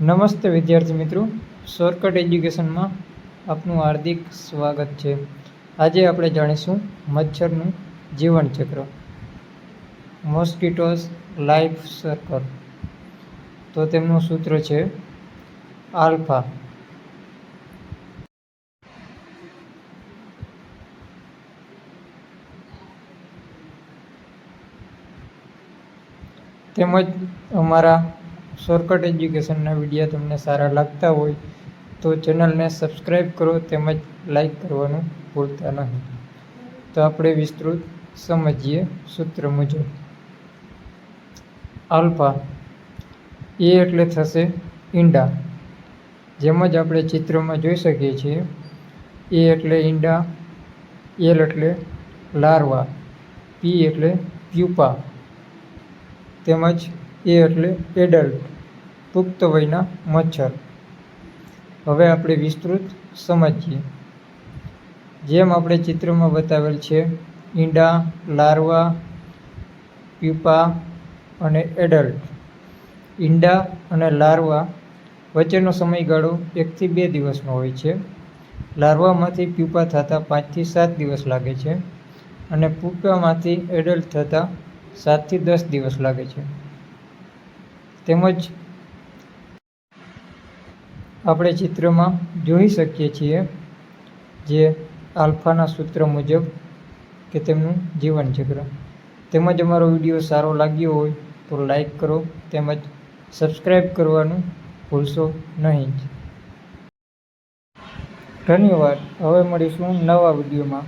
નમસ્તે વિદ્યાર્થી મિત્રો. શોર્ટકટ એજ્યુકેશનમાં આપનું હાર્દિક સ્વાગત છે. આજે આપણે જાણીશું મચ્છરનું જીવનચક્ર મોસ્કિટોઝ લાઈફ સર્કલ તો તેમનું સૂત્ર છે આલ્ફા. તેમજ અમારા શોર્ટકટ એજ્યુકેશનના વિડીયા તમને સારા લાગતા હોય તો ચેનલને સબસ્ક્રાઈબ કરો તેમજ લાઈક કરવાનું ભૂલતા નહીં. તો આપણે વિસ્તૃત સમજીએ સૂત્ર મુજબ. આલ્ફા એ એટલે થશે ઈંડા. જેમ જ આપણે ચિત્રમાં જોઈ શકીએ છીએ, એ એટલે ઈંડા, એલ એટલે લાર્વા, પી એટલે પ્યુપા. તેમજ એ એટલે એડલ્ટ પુખ્ત વયના મચ્છર. હવે આપણે વિસ્તૃત સમજીએ. જેમ આપણે ચિત્રમાં બતાવેલ છે, ઈંડા, લાર્વા પ્યુપા અને એડલ્ટ ઈંડા અને લાર્વા વચ્ચેનો સમયગાળો એકથી બે દિવસનો હોય છે. લાર્વામાંથી પ્યુપા થતાં પાંચથી સાત દિવસ લાગે છે અને પ્યુપામાંથી એડલ્ટ થતાં સાતથી દસ દિવસ લાગે છે. તેમજ આપણે ચિત્રમાં જોઈ શકીએ છીએ જે આલ્ફાના સૂત્ર મુજબ કે તેમનું જીવનચક્ર તેમજ અમારો વીડિયો સારો લાગ્યો હોય તો લાઈક કરો, તેમજ સબસ્ક્રાઈબ કરવાનું ભૂલશો નહીં. ધન્યવાદ. હવે મળીશું નવા વિડીયોમાં.